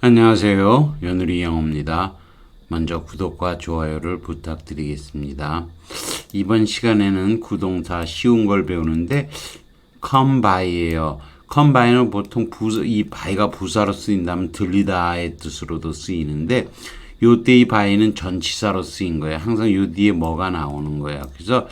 안녕하세요. 연우리 영어입니다. 먼저 구독과 좋아요를 부탁드리겠습니다. 이번 시간에는 구동사 쉬운 걸 배우는데 come by는 보통 부사, 이 by가 부사로 쓰인다면 들리다의 뜻으로도 쓰이는데 요때 이 by는 전치사로 쓰인 거예요. 항상 요 뒤에 뭐가 나오는 거예요. 그래서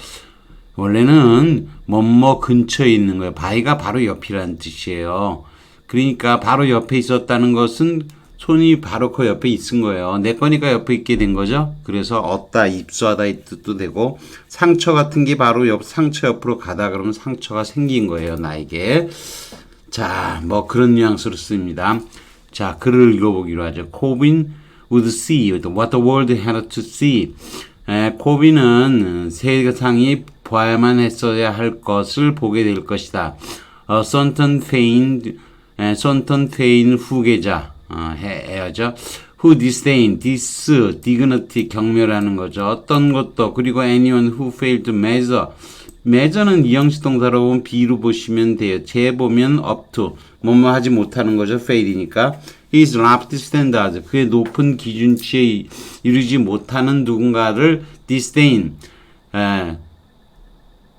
원래는 뭐뭐 근처에 있는 거예요. 바위가 바로 옆이라는 뜻이에요. 그러니까 바로 옆에 있었다는 것은 손이 바로 그 옆에 있은 거예요. 내 거니까 옆에 있게 된 거죠. 그래서 얻다, 입수하다 이 뜻도 되고 상처 같은 게 바로 옆 상처 옆으로 가다 그러면 상처가 생긴 거예요. 나에게. 자, 뭐 그런 뉘앙스로 씁니다. 자, 글을 읽어보기로 하죠. 코빈 would see what the world had to see. 에, 코빈은 세상이 봐야만 했어야 할 것을 보게 될 것이다. 어, 손턴 손턴 페인 후계자, 어, 해, 해야죠. who disdain, dis, dignity, 경멸하는 거죠. 어떤 것도, 그리고 anyone who failed to measure. measure는 이형식 동사로 보면 B로 보시면 돼요. 재 보면 up to, 뭐뭐 하지 못하는 거죠. fail이니까. is lofty standard. 그의 높은 기준치에 이르지 못하는 누군가를 disdain, 에,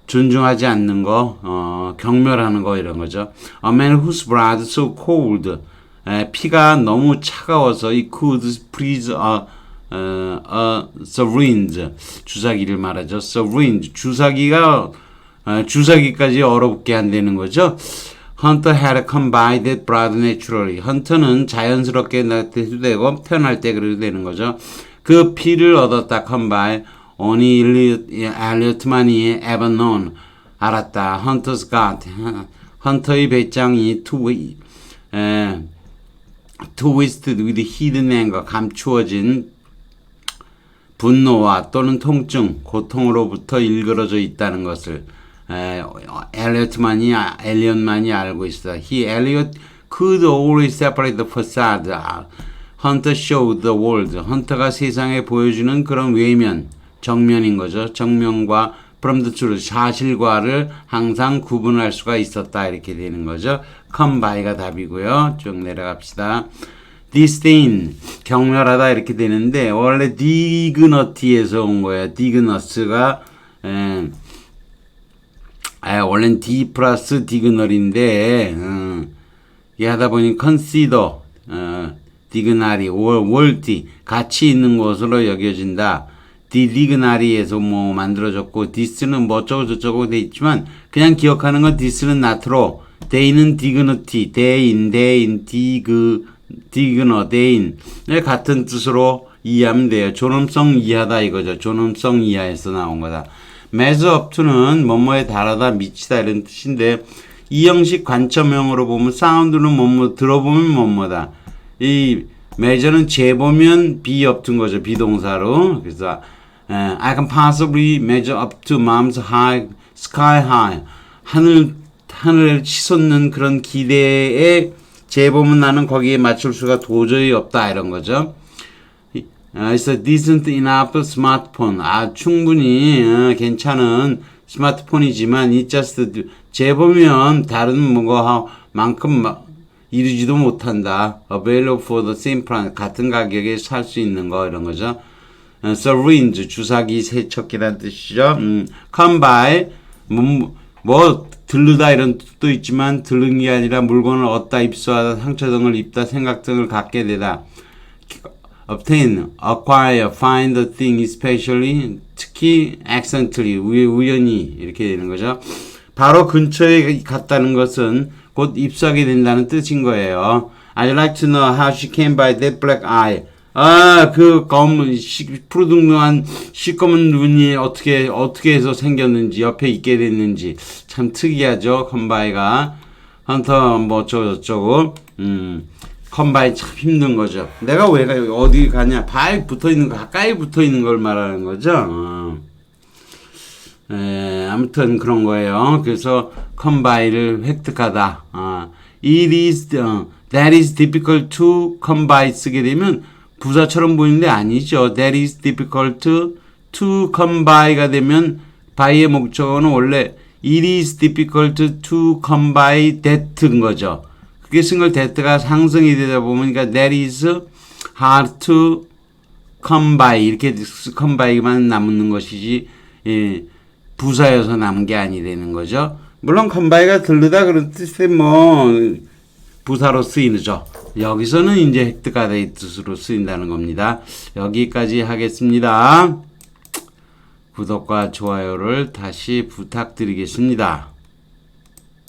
존중하지 않는 거, 어, 경멸하는 거 이런 거죠. A man whose blood so cold. 에, 피가 너무 차가워서 he could freeze a, 어, a syringe. 주사기를 말하죠. syringe. 주사기가 어, 주사기까지 얼어붙게 한다는 거죠. Hunter had come by that blood naturally. 헌터는 자연스럽게 나태도 되고 태어날 때 그래도 되는 거죠. 그 피를 얻었다 come by. Only 엘리엇만이 known. 알았다. Hunter's God. 헌터의 배짱이 to, 에, twisted with. 감추어진 분노와 또는 통증, 고통으로부터 일그러져 있다는 것을 에, 엘리엇만이 엘리엇만이 알고 있어. He Elliot could always separate the facade. Hunter showed the world. 헌터가 세상에 보여주는 그런 외면, 정면인 거죠. 정면과 from the truth, 사실과를 항상 구분할 수가 있었다 이렇게 되는 거죠. come by가 답이고요. 쭉 내려갑시다. disdain 경멸하다 이렇게 되는데 원래 dignity에서 온 거예요. dignus가 에, 아, 원래는 D 플러스 디그널인데, 어, 이 하다 보니 consider, 어, 디그나리, 월, 월티, 가치 있는 것으로 여겨진다. 디 디그나리에서 뭐 만들어졌고, 디스는 뭐 어쩌고 저쩌고 돼 있지만, 그냥 기억하는 건 디스는 나트로, 데이는 디그너티, 데인, 데인, 디그, 디그너, 데인. 네, 같은 뜻으로 이해하면 돼요. 존엄성 이하다 이거죠. 존엄성 이하에서 나온 거다. to는 뭐뭐에 달하다 미치다 이런 뜻인데 이 형식 관점형으로 보면 사운드는 뭐뭐 들어보면 뭐뭐다. 이 measure는 재보면 up to인 거죠. 비동사로. 그래서 에, I can possibly measure up to mom's high, sky high. 하늘 하늘을 치솟는 그런 기대에 재보면 나는 거기에 맞출 수가 도저히 없다 이런 거죠. 아, it's a decent enough smartphone. 아, 충분히 어, 괜찮은 스마트폰이지만 it just 재보면 다른 뭐가만큼 이루지도 못한다. available for the same price. 같은 가격에 살 수 있는 거 이런 거죠. 어, syringe 주사기 세척기란 뜻이죠. 음, come by 뭐, 뭐 들르다 이런 뜻도 있지만 들른 게 아니라 물건을 얻다 입수하다 상처 등을 입다 생각 등을 갖게 되다. obtain, acquire, find a thing, especially, 특히, accidentally, 우, 우연히, 이렇게 되는 거죠. 바로 근처에 갔다는 것은 곧 입수하게 된다는 뜻인 거예요. I'd like to know how she came by that black eye. 아, 그 검은, 시, 푸르둥둥한 시꺼먼 눈이 어떻게, 어떻게 해서 생겼는지, 옆에 있게 됐는지. 참 특이하죠, 컴바이가. 헌터, 뭐, 어쩌고저쩌고. 음. 컴바인 참 힘든 거죠. 내가 왜 가, 어디 가냐? 바에 붙어 있는 거, 가까이 붙어 있는 걸 말하는 거죠. 어. 에, 아무튼 그런 거예요. 그래서 컴바이를 획득하다. 어. It is, 어, that is difficult to by 쓰게 되면 부사처럼 보이는데 아니죠. That is difficult to, come by가 되면 by의 목적어는 원래 it is difficult to come by that인 거죠. 그게 싱글 데트가 상승이 되다 보면 그러니까 that is hard to come by 이렇게 come by만 남는 것이지 예, 부사여서 남은 게 아니라는 거죠. 물론 come by가 들르다 그런 뜻에 뭐 부사로 쓰이죠. 여기서는 이제 획득하다 이 뜻으로 쓰인다는 겁니다. 여기까지 하겠습니다. 구독과 좋아요를 다시 부탁드리겠습니다.